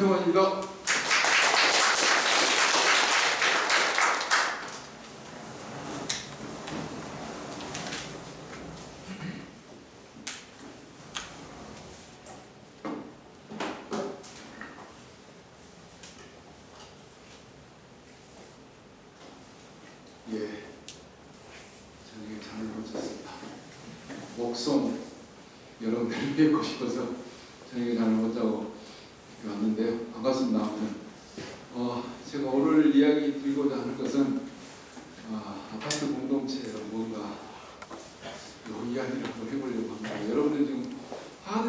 강평원입니다. 예, 저녁에 잠을 못 잤습니다. 목송 여러분들 뵙고 싶어서 저녁에 잠을 못 자고 이렇게 왔는데요. 반갑습니다. 아무튼 어, 제가 오늘 이야기 드리고자 하는 것은 아, 아파트 공동체로 뭔가 이 이야기를 한번 해보려고 합니다. 여러분들 지금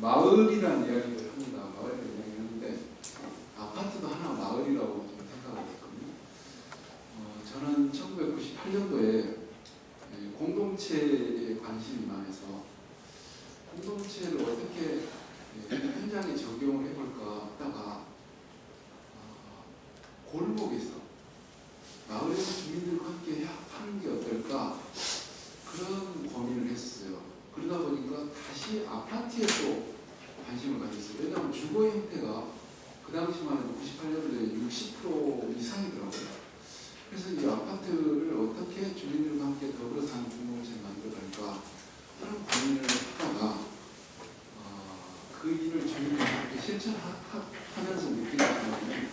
마을이라는 이야기를 합니다. 마을이라는 이야기를 하는데 아파트도 하나 마을이라고 좀 생각을 했거든요. 어, 저는 1998년도에 공동체에 관심이 많아서 공동체를 어떻게 예, 현장에 적용을 해볼까 하다가 어, 골목에서 마을에서 주민들과 함께 하는 게 어떨까 그런 고민을 했어요. 그러다 보니까 다시 아파트에 또 관심을 가졌어요. 왜냐하면 주거 형태가 그 당시만 해도 98년도에 60% 이상이더라고요. 그래서 이 아파트를 어떻게 주민들과 함께 더불어 사는 공동체를 만들어갈까 하는 고민을 하다가 어, 그 일을 주민들과 함께 실천 하면서 느끼는 거는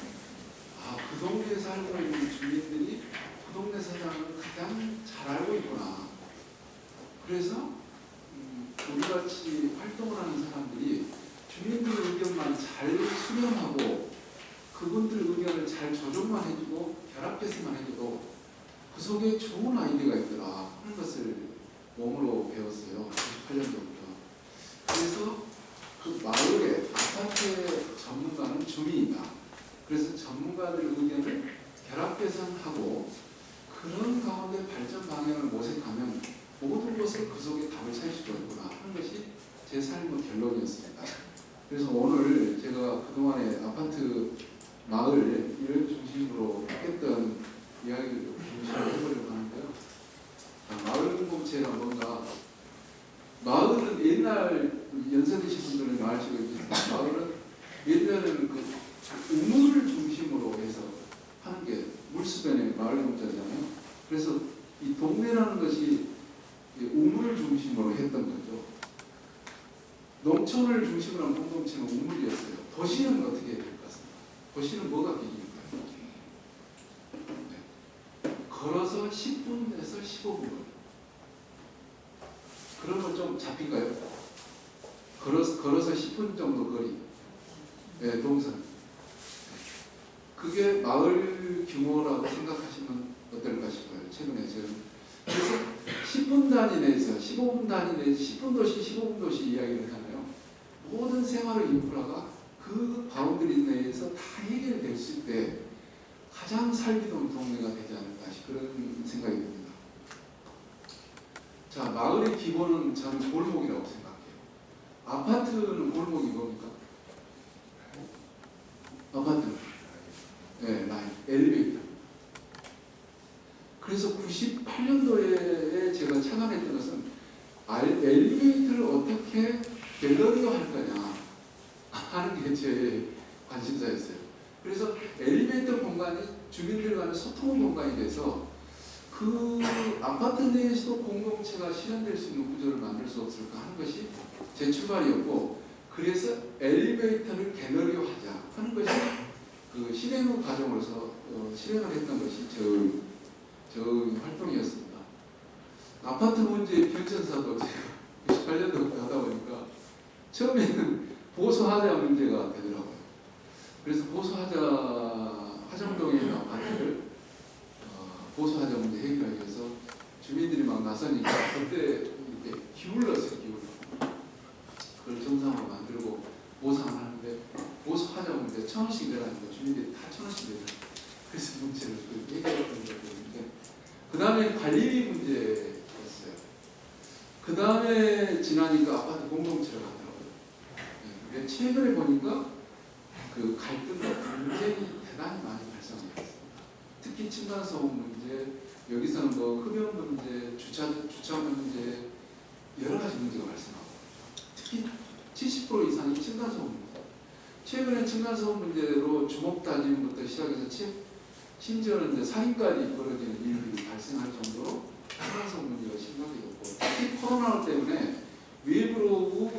아, 그 동네에 살고 있는 주민들이 그 동네 사장을 가장 잘 알고 있구나. 그래서 음, 우리같이 활동을 하는 사람들이 주민들 의견만 잘 수렴하고 그분들 의견을 잘 조정만 해주고 결합해서만 해줘도 그 속에 좋은 아이디어가 있더라 하는 것을 몸으로 배웠어요. 98년도부터. 그래서 그 마을의 아파트의 전문가는 주민이다. 그래서 전문가들 의견을 결합해서 하고 그런 가운데 발전 방향을 모색하면 모든 것을 그 속에 답을 찾을 수가 있구나 하는 것이 제 삶의 결론이었습니다. 그래서 오늘 제가 그동안에 아파트 마을을 중심으로 했던 이야기를 좀 중심으로 해보려고 하는데요. 자, 마을 공동체가 뭔가 마을은 옛날 연세 드신 분들은 아시고 있겠지만 마을은 옛날에는 그 우물을 중심으로 해서 하는 게 물수변의 마을 공자잖아요. 그래서 이 동네라는 것이 이 우물을 중심으로 했던 거죠. 농촌을 중심으로 한 공동체는 우물이었어요. 도시는 어떻게 될 것 같습니다. 도시는 뭐가 기준일까요? 네. 걸어서 10분에서 15분 거리. 그러면 좀 잡힌가요? 걸어서, 걸어서 10분 정도 거리. 네, 동선. 그게 마을 규모라고 생각하시면 어떨까 싶어요. 최근에 저는. 그래서 10분 단위 내에서 15분 단위 내에서 10분 도시, 15분 도시 이야기를 하잖아요. 모든 생활의 인프라가 그 바운드리 내에서 다 있을 때 가장 살기 좋은 동네가 되지 않을까 그런 생각이 듭니다. 자, 마을의 기본은 저는 골목이라고 생각해요. 아파트는 골목이 뭡니까? 아파트는 네, 라인, 엘리베이터. 그래서 98년도에 제가 착안했던 것은 알- 엘리베이터를 어떻게 갤러리화 할 거냐 하는 게 제 관심사였어요. 그래서 엘리베이터 공간이 주민들 간의 소통 공간이 돼서 그 아파트 내에서도 공동체가 실현될 수 있는 구조를 만들 수 없을까 하는 것이 제 출발이었고 그래서 엘리베이터를 갤러리화하자 하는 것이 그 실행 후 과정으로서 어, 실행을 했던 것이 저, 저 활동이었습니다. 아파트 문제의 별천사도 제가 98년도부터 하다 보니까 처음에는 보수하자 문제가 되더라고요. 그래서 보수하자 화정동에 있는 아파트를 어, 보수하자 문제 해결하기 위해서 주민들이 막 나서니까 그때 이렇게 기울었어요, 기울어. 그걸 정상으로 만들고 보상 이제 천 원씩 내라니까 주민들이 다 천 원씩 내라. 그래서 문제를 그 해결했던 적인데 그 다음에 관리비 문제였어요. 그 다음에 지나니까 아파트 공동체로 가더라고요. 예, 근데 최근에 보니까 그 갈등과 분쟁이 대단히 많이 발생했습니다. 특히 층간소음 문제, 여기서는 뭐 흡연 문제, 주차 주차 문제 여러 가지 문제가 발생하고 특히 70% 이상이 층간소음 문제. 최근에 층간소음 문제로 주먹 다짐부터 시작해서 치- 심지어는 이제 살인까지 벌어지는 일들이 발생할 정도로 층간소음 문제가 심각해졌고 특히 코로나 때문에 외부로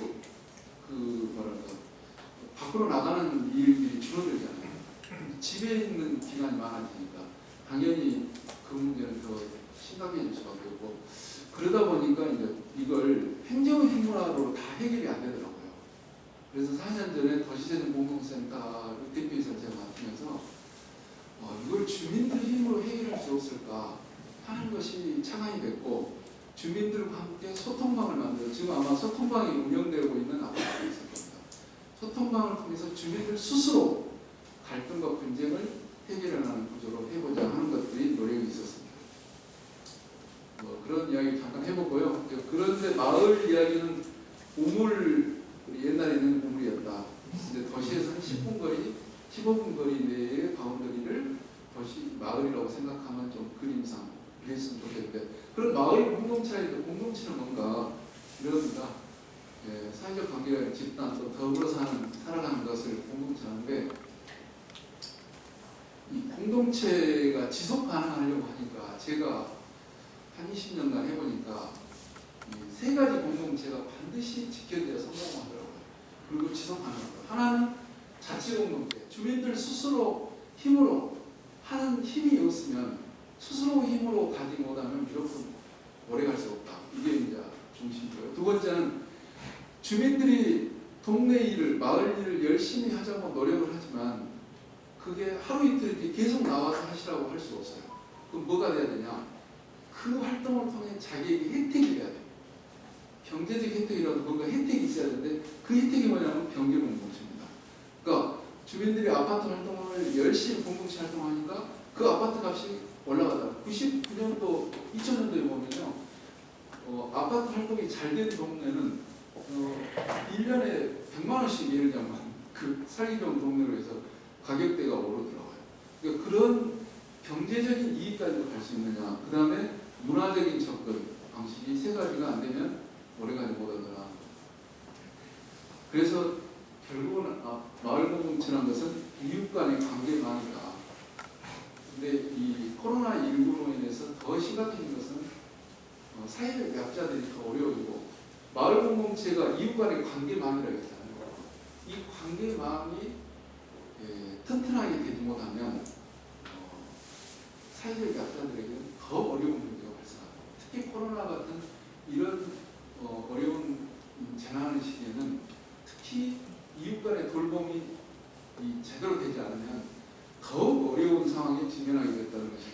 그 뭐랄까 밖으로 나가는 일들이 줄어들잖아요. 집에 있는 기간이 많아지니까 당연히 그 문제는 더 심각해질 수밖에 없고 그러다 보니까 이제 이걸 행정행문화로 다 해결이 안 되더라고요. 그래서 4년 전에 도시재생 공동센터 대표이사 제가 맡으면서 어, 이걸 주민들 힘으로 해결할 수 없을까 하는 것이 창안이 됐고 주민들과 함께 소통방을 만들어 지금 아마 소통방이 운영되고 있는 아파트가 있을 겁니다. 소통방을 통해서 주민들 스스로 갈등과 분쟁을 해결하는 구조로 해보자 하는 것들이 노력이 있었습니다. 뭐 그런 이야기 잠깐 해보고요. 그런데 마을 이야기는 우물 우리 옛날에는 우물이었다. 근데 도시에서는 10분 거리, 15분 거리 내의 바운더리를 도시 마을이라고 생각하면 좀 그림상 그랬으면 좋겠는데 그런 마을 공동체에도 공동체는 뭔가 이럽니다. 예, 사회적 관계가 집단 또 더불어 사는 살아가는 것을 공동체하는데 이 공동체가 지속 가능하려고 하니까 제가 한 20년간 해보니까 이세 가지 공동체가 반드시 지켜져야 성공하더라고요. 그리고 지속 가능하다. 하나는 자치 공동체. 주민들 스스로 힘으로 하는 힘이 없으면 스스로 힘으로 가지 못하면 무조건 오래 갈 수 없다. 이게 이제 중심이고요. 두 번째는 주민들이 동네 일을, 마을 일을 열심히 하자고 노력을 하지만 그게 하루 이틀 이렇게 계속 나와서 하시라고 할 수 없어요. 그럼 뭐가 돼야 되냐? 그 활동을 통해 자기에게 혜택이 돼야 돼요. 경제적 혜택이라도 뭔가 혜택이 있어야 되는데 그 혜택이 뭐냐면 경제 공동체입니다. 그러니까 주민들이 아파트 활동을 열심히 공동체 활동하니까 그 아파트 값이 올라가다. 99년도, 2000년도에 보면요. 어, 아파트 활동이 잘 된 동네는 어, 1년에 100만 원씩 예를 들면 그 살기 좋은 동네로 해서 가격대가 오르더라고요. 그러니까 그런 경제적인 이익까지도 갈 수 있느냐. 그 다음에 문화적인 접근 방식이 세 가지가 안 되면 오래가지 못하더라. 그래서 결국은 아, 마을 공동체라는 것은 이웃 간의 관계만이다. 근데 이 코로나19로 인해서 더 심각해진 것은 어, 사회적 약자들이 더 어려워지고 마을 공동체가 이웃 간의 관계만이라고 했잖아요. 이 관계망이 예, 튼튼하게 되지 못하면 어, 사회적 약자들에게는 더 어려운 문제가 발생합니다. 특히 코로나 같은 이런 어, 어려운 이 재난의 시기에는 특히 이웃 간의 돌봄이 이 제대로 되지 않으면 더욱 어려운 상황에 직면하게 됐다는 것이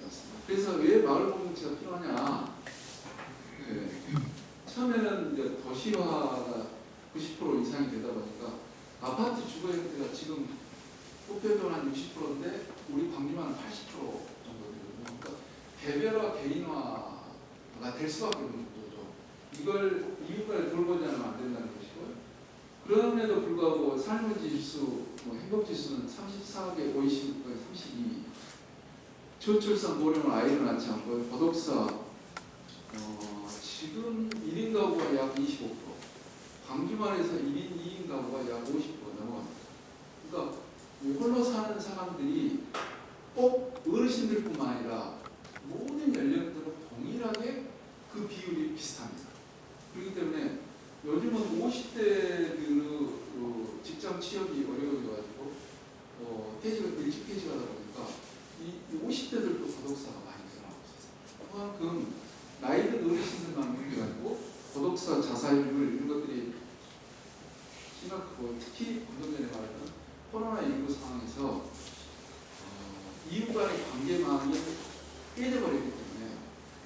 되었습니다. 그래서 왜 마을 공동체가 필요하냐? 예, 처음에는 이제 도시화가 90% 이상이 되다 보니까 아파트 주거 형태가 지금 꽃배도는 한 60%인데 우리 광주만 80% 정도 되거든요. 그러니까 개별화, 개인화가 될 수밖에 없는 구조죠. 이걸 이웃간에 돌보지 않으면 안 된다는 것이고요. 그럼에도 불구하고 삶의 지수, 뭐 행복 지수는 34개, 50, 32. 저출산 고령을 아이를 낳지 않고 고독사 어, 지금 1인 가구가 약 25%, 광주만 해서 1인 2인 가구가 약 50% 넘어갑니다. 그러니까 이 홀로 사는 사람들이 꼭 어르신들뿐만 아니라 모든 연령들은 동일하게 그 비율이 비슷합니다. 그렇기 때문에 요즘은 50대들의 그 직장 취업이 어려워져가지고 어, 퇴직을 일찍 퇴직하다 보니까 이 50대들도 고독사가 많이 늘어나고 있어요. 그만큼 나이든 어르신들만 문제가지고 고독사, 자살률 이런 것들이 심각하고 특히 방금 전에 말했던 코로나19 상황에서 어, 이웃 간의 관계망이 깨져버리기 때문에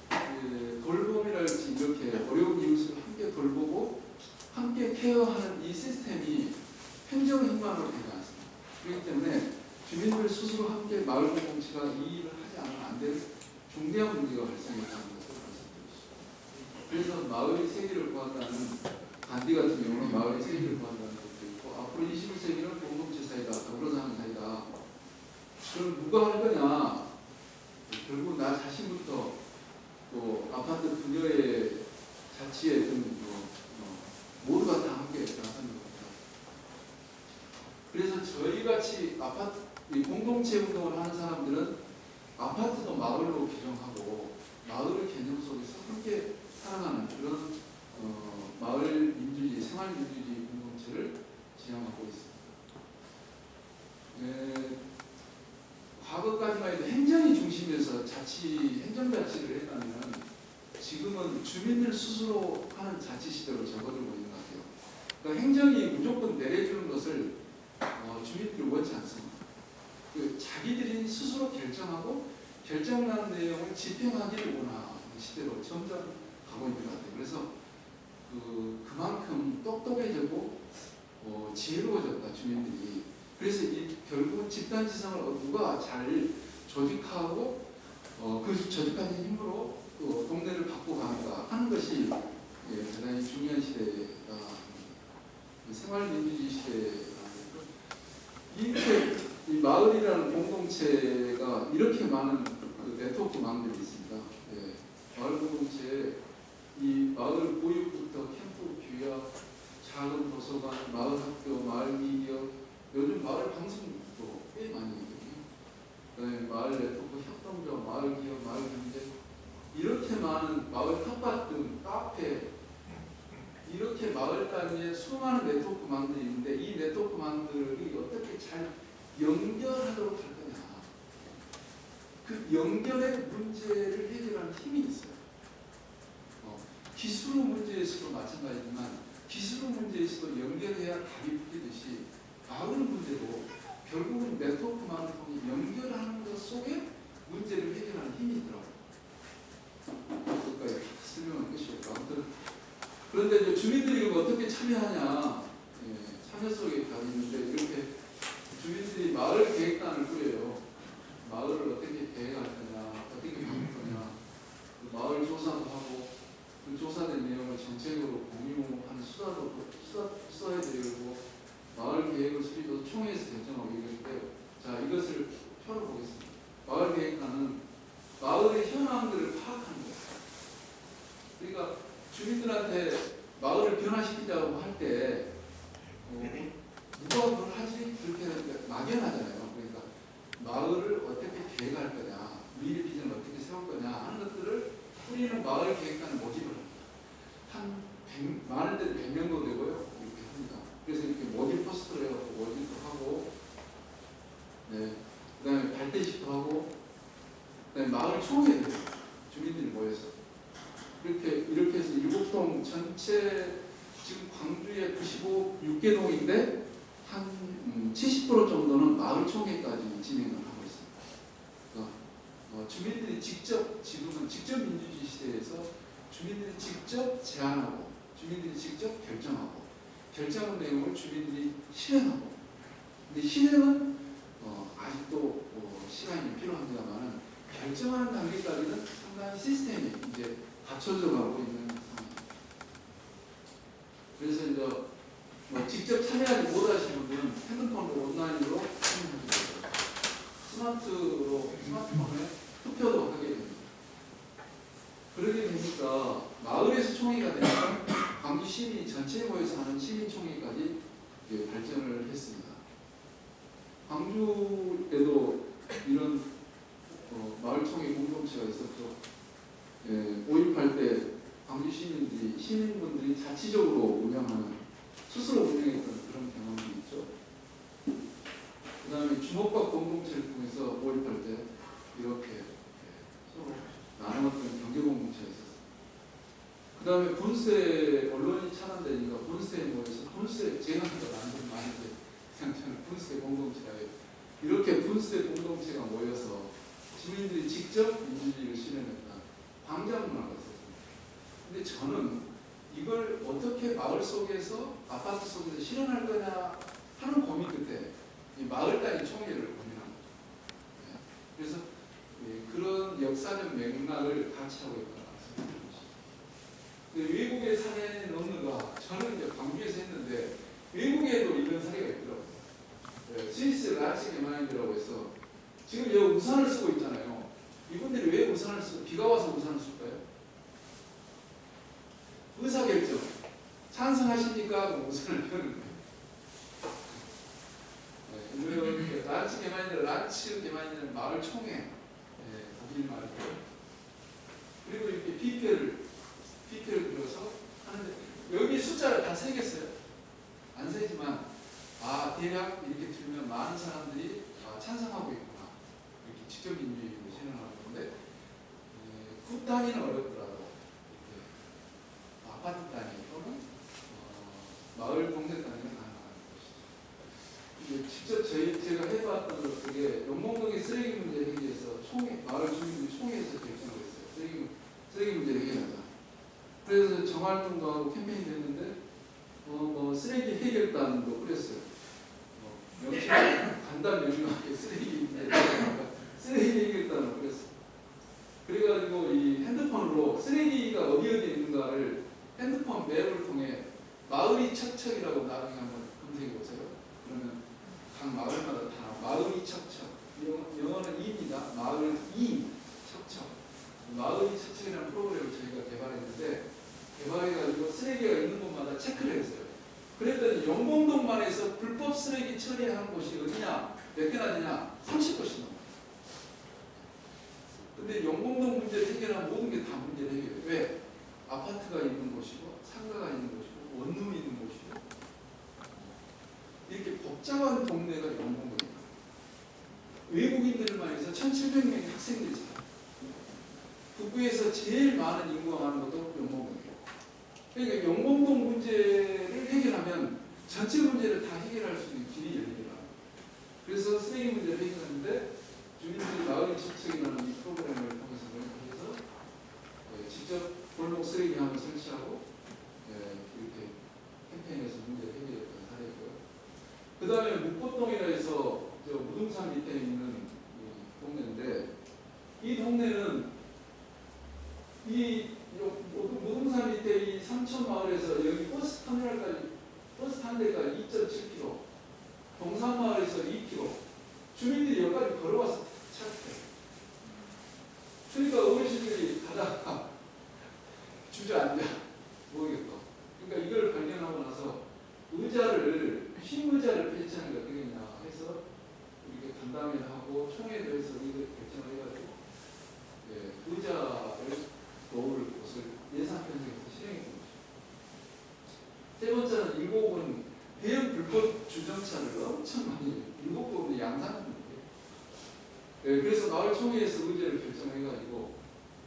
그 돌봄이랄지 이렇게 어려운 이웃을 함께 돌보고 함께 케어하는 이 시스템이 행정 힘만으로 되지 않습니다. 그렇기 때문에 주민들 스스로 함께 마을 공동체가 이 일을 하지 않으면 안 되는 중대한 문제가 발생했다는 것을 말씀드리겠습니다. 그래서 마을이 세계를 구한다는 간디 같은 경우는 마을이 세계를 구한다는 것도 있고 앞으로 21세기는 공동체 사회다, 더불어 사는 사회다. 그럼 누가 할 거냐? 결국 나 자신부터 또 아파트 분여의 자치에 든 뭐, 어, 모두가 다 함께 나서는 겁니다. 그래서 저희 같이 아파트 이 공동체 운동을 하는 사람들은 아파트도 마을로 규정하고 마을의 개념 속에서 함께 살아가는 그런 어, 마을 민주주의, 생활 민주주의 공동체를 지향하고 있습니다. 네, 과거까지만 해도 행정이 중심에서 자치, 행정자치를 했다면 지금은 주민들 스스로 하는 자치 시대로 접어들고 있는 것 같아요. 그러니까 행정이 무조건 내려주는 것을 어, 주민들이 원치 않습니다. 그 자기들이 스스로 결정하고 결정난 내용을 집행하기를 원하는 시대로 점점 가고 있는 것 같아요. 그래서 그 그만큼 똑똑해지고 어, 지혜로워졌다 주민들이. 그래서 이 결국 집단지성을 누가 잘 조직하고 어, 그 조직하는 힘으로 또 동네를 바꿔가는가 하는 것이 예, 대단히 중요한 시대가 이 생활민주주의 시대가 이렇게 이 마을이라는 공동체가 이렇게 많은 그 네트워크망들이 있습니다. 예, 마을 공동체에 이 마을 보육부터 캠프 규약, 작은 도서관, 마을 학교, 마을 미디어, 요즘 마을 방송도 꽤 많이 있거든요. 그다음에 마을 네트워크 협동조, 마을 기업, 마을 경제 이렇게 많은 마을 텃밭 등 카페 이렇게 마을 단위에 수많은 네트워크망들이 있는데 이 네트워크망들이 어떻게 잘 연결하도록 할 거냐. 그 연결의 문제를 해결하는 힘이 있어요. 어, 기술의 문제에서도 마찬가지지만 기술의 문제에서도 연결해야 답이 풀리듯이 마을 문제도 결국은 네트워크망을 통해 연결하는 것 속에 문제를 해결하는 힘이 있더라고요. 어떨까요? 설명할 것이 없고 아무튼 그런데 이제 주민들이 어떻게 참여하냐 예, 참여 속에 답이 있는데 이렇게 주민들이 마을 계획단을 어떻게 계획할 거냐, 어떻게 바꿀 거냐, 그 마을 조사도 하고 그 조사된 내용을 정책으로 공유하는 수사도 수사 수사해 드리고 마을 계획을 수립해서 총회에서 결정하고 이런데 자 이것을 표로 보겠습니다. 마을 계획단은 마을의 현황들을 파악하는 거예요. 그러니까 주민들한테 마을을 변화시키자고 할때 어, 누가 그걸 하지? 그렇게 하는데 막연하잖아요. 그러니까 마을을 어떻게 계획할 거냐, 미래 비전을 어떻게 세울 거냐 하는 것들을 우리는 마을 계획단을 모집을 합니다. 한 100, 많은 데는 100명도 되고요. 이렇게 합니다. 그래서 이렇게 모집 포스터를 해갖고 모집도 하고, 네, 그 다음에 발대식도 하고, 그 다음에 마을 총회도 해요. 주민들이 모여서. 이렇게, 이렇게 해서 일곡동 전체 지금 광주에 95, 6개 동인데 한 음, 70% 정도는 마을 총회까지 진행을 하고 있습니다. 그러니까 어, 주민들이 직접 지금은 직접 민주주의 시대에서 주민들이 직접 제안하고 주민들이 직접 결정하고 결정한 내용을 주민들이 실행하고 근데 실행은 어, 아직도 어, 시간이 필요합니다만 결정하는 단계까지는 상당히 시스템이 이제 갖춰져 가고 있는 상황입니다. 그래서 이제 뭐 직접 참여하지 못하시는 분은 핸드폰으로 온라인으로 스마트로 스마트폰에 투표도 하게 됩니다. 그러게 되니까 마을에서 총회가 되니까 광주 시민 전체에 모여서 하는 시민 총회까지 예, 발전을 했습니다. 광주에도 이런 어, 마을 총회 공동체가 있었죠. 예, 5.18 때 광주 시민들이 시민분들이 자치적으로 운영하는 스스로 운영했던 그런 경험이 있죠. 그 다음에 주목과 공동체를 통해서 5.18때 이렇게 예, 서로 나누었던 경제 공동체가 있었어요. 그 다음에 분세 언론이 차단되니까 분세에 모여서 분세 제가 만든 말인데 저는 분세 공동체라고 이렇게 분세 공동체가 모여서 시민들이 직접 민주주의를 실현했다. 광장문화가 있었습니다. 근데 저는 이걸 어떻게 마을 속에서 아파트 속에서 실현할 거냐 하는 고민 끝에 이 마을 단위 총회를 고민한 거죠. 네. 그래서 예, 그런 역사적 맥락을 같이 하고 있다. 그 외국의 사례 넘는가 저는 이제 광주에서 했는데 외국에도 이런 사례가 있더라고요. 네, 스위스 라치 마인드라고 해서 지금 여기 우산을 쓰고 있잖아요. 이분들이 왜 우산을 쓰고 비가 와서 우산을 쓸까요? 의사결정. 찬성하십니까? 우산을 펴는 거예요. 네, 라치 게마인드, 라치 게마인드는 마을 총회, 네, 독일 말이고요. 그리고 이렇게 비표를 비표를 들어서 하는데 여기 숫자를 다 세겠어요. 안 세지만 아 대략 이렇게 들으면 많은 사람들이 아, 찬성하고 있구나 이렇게 직접 민주주의를 실현하는 건데 에, 구 단위는 어렵더라도 이렇게 아파트 단위 또는 어, 마을 동네 단위는 가능한 것이죠. 이게 직접 저희 제가 해봤던 것 중에 용몽동의 쓰레기 문제 해결에서 총회 마을 주민들이 총회에서 결정을 했어요. 쓰레기 쓰레기 문제 해결하자. 그래서 정활 동도 하고 캠페인도 했는데 어, 뭐 쓰레기 해결단도 꾸렸어요. 어, 명칭 간단 명료하게 쓰레기 문제 해결단, 쓰레기 해결단을 꾸렸어요. 그래가지고 이 핸드폰으로 쓰레기가 어디 어디 있는가를 핸드폰 맵을 통해 마을이 척척이라고 나중에 한번 검색해 보세요. 그러면 각 마을마다 다 마을이 척척 영어, 영어는 이입니다. 마을 이 척척 마을이 척척이라는 프로그램을 저희가 개발했는데 개발해가지고 쓰레기가 있는 곳마다 체크를 했어요. 그랬더니 영봉동만 해서 불법 쓰레기 처리하는 곳이 어디냐? 몇 개나 되냐? 30곳이 넘어요. 근데 영봉동 문제를 해결하면 모든 게 다 문제를 해결해요. 왜? 아파트가 있는 곳이고 상가가 있는 곳이고 원룸이 있는 곳이고 이렇게 복잡한 동네가 영봉동입니다. 외국인들만 해서 1,700명의 학생들이 살아요. 북부에서 제일 많은 인구가 많은 것도 영봉동이에요. 그러니까 영봉동 문제를 해결하면 전체 문제를 다 해결할 수 있는 길이 열리더라. 그래서 쓰레기 문제를 해결하는데 주민들이 마을 집책이라는 이 프로그램을 통해서 해서 예, 직접 골목 쓰레기 함을 설치하고 예, 이렇게 캠페인에서 문제를 해결했던 사례고요. 그 다음에 묵포동이라 해서 저 무등산 밑에 있는 이 동네인데 이 동네는 이 요- 무- 무등산 밑에 이 삼천 마을에서 여기 버스 터미널까지 버스 탄 데가 2.7km, 동산 마을에서 2km, 주민들이 여기까지 걸어와서 찾대. 그러니까 어르신들이 가다가 주저앉아 모르겠다. 그러니까 이걸 발견하고 나서 의자를 흰 의자를 배치하는 게 어떻겠냐 해서 이렇게 간담회를 하고 총회도 해서 이걸 결정을 해가지고 예, 의자를 놓을 곳을 예산 편성해서 실행했던 거죠. 세 번째는 일곡은 대형 주정차를 엄청 많이 일곱 곡은 양산입니다. 예, 그래서 마을 총회에서 의제를 결정해가지고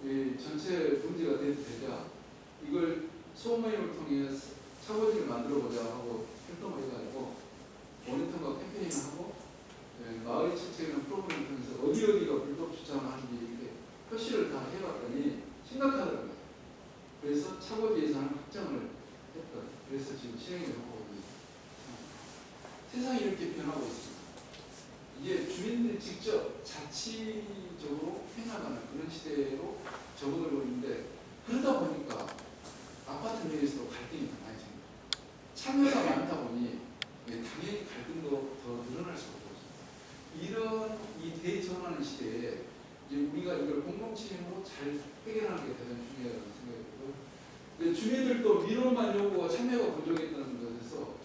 이 전체 문제가 되- 되자 이걸 소모임을 통해 차고지를 만들어 보자 하고 활동을 해가지고 모니터가 캠페인을 하고 예, 마을 정책이라는 프로그램을 통해서 어디 어디가 불법 주차를 하는지 이렇게 표시를 다 해봤더니 심각하더라고요. 그래서 차고지 예산을 확정을 했던 그래서 지금 하고 상황입니다. 세상이 이렇게 변하고 있습니다. 이제 주민들이 직접 자치적으로 해나가는 그런 시대로 접어들고 있는데 그러다 보니까 아파트 내에서도 갈등이 더 많이 생깁니다. 참여가 많다 보니 예, 당연히 갈등도 더 늘어날 수밖에 없습니다. 이런 이 대전환의 시대에 우리가 이걸 공동체로 잘 해결하는 게 생각이 들고 근데 주민들도 민원만 요구와 참여가 것에서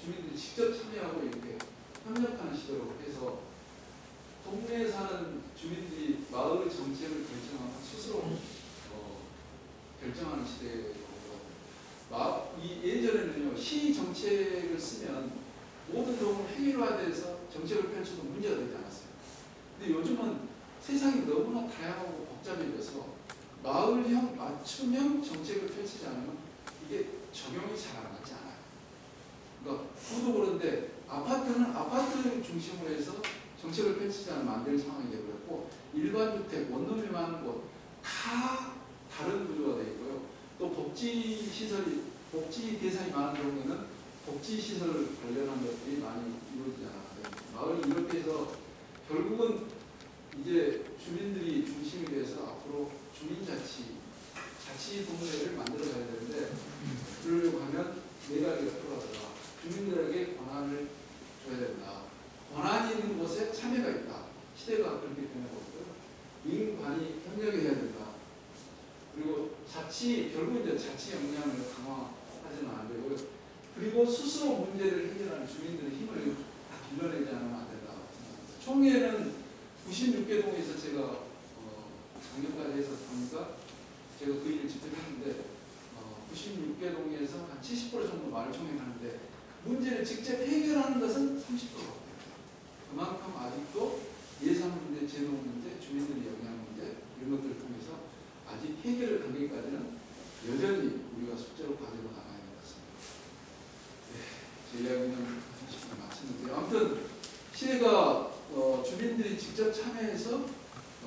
주민들이 직접 참여하고 이렇게 협력하는 시대로 해서 동네에 사는 주민들이 마을 정책을 결정하고 스스로 어, 결정하는 시대로 마, 이 예전에는요 시 정책을 쓰면 모든 경우 해결화돼서 정책을 펼쳐도 문제가 되지 않았어요. 근데 요즘은 세상이 너무나 다양하고 복잡해져서 마을형 맞춤형 정책을 펼치지 않으면 이게 적용이 잘 안 맞지 않아요. 그러니까 구도 그런데 아파트는 아파트 중심으로 해서 정책을 펼치지 않으면 안 될 상황이 되버렸고 일반 주택 원룸이 많은 곳다 다른 구조가 되어 있고요. 또 복지 시설이 복지 대상이 많은 경우에는 복지 시설 관련한 것들이 많이 이루어지지 않았어요. 마을이 이렇게 해서 결국은 이제 주민들이 중심이 돼서 앞으로 주민자치 자치 동네를 만들어 가야 되는데 그러려고 하면 네 가지가 필요하더라. 주민들에게 권한을 줘야 된다. 권한이 있는 곳에 참여가 있다. 시대가 그렇게 변하고 있고요. 민관이 협력해야 된다. 그리고 자치 결국 이제 자치 역량을 강화하지는 안 되고요. 그리고 스스로 문제를 해결하는 주민들의 힘을 다 빌려내지 않으면 안 된다. 총회는 96개 동에서 제가 어, 작년까지 보니까 제가 그 일을 직접 했는데 어, 96개 동에서 한 70% 정도 마을 총회를 하는데 문제를 직접 해결하는 것은 30%밖에 그만큼 아직도 예산 문제, 재노 문제, 주민들의 영향 문제 이런 것들을 통해서 아직 해결 단계까지는 여전히 우리가 숙제로 가지고 나가야 될것 같습니다. 네, 제 이야기는 30분 마치는데요. 아무튼 시대가 어, 주민들이 직접 참여해서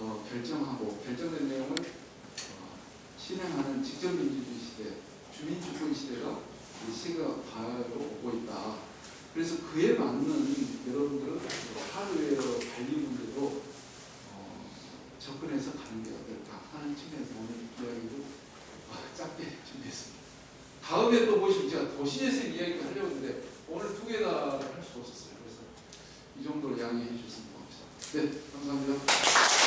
어, 결정하고 결정된 내용을 어, 실행하는 직접 민주주의 시대, 주민 주권 시대가 이 시대가 가로 오고 있다. 그래서 그에 맞는 여러분들은 하드웨어 관리 문제도 어, 접근해서 가는 게 어떨까 하는 측면에서 오늘 이야기를 어, 짧게 준비했습니다. 다음에 또 보시면 제가 도시에서 이야기를 하려고 했는데 오늘 두 개 다 할 수 없었어요. 그래서 이 정도로 양해해 주셨으면 고맙습니다. 네, 감사합니다.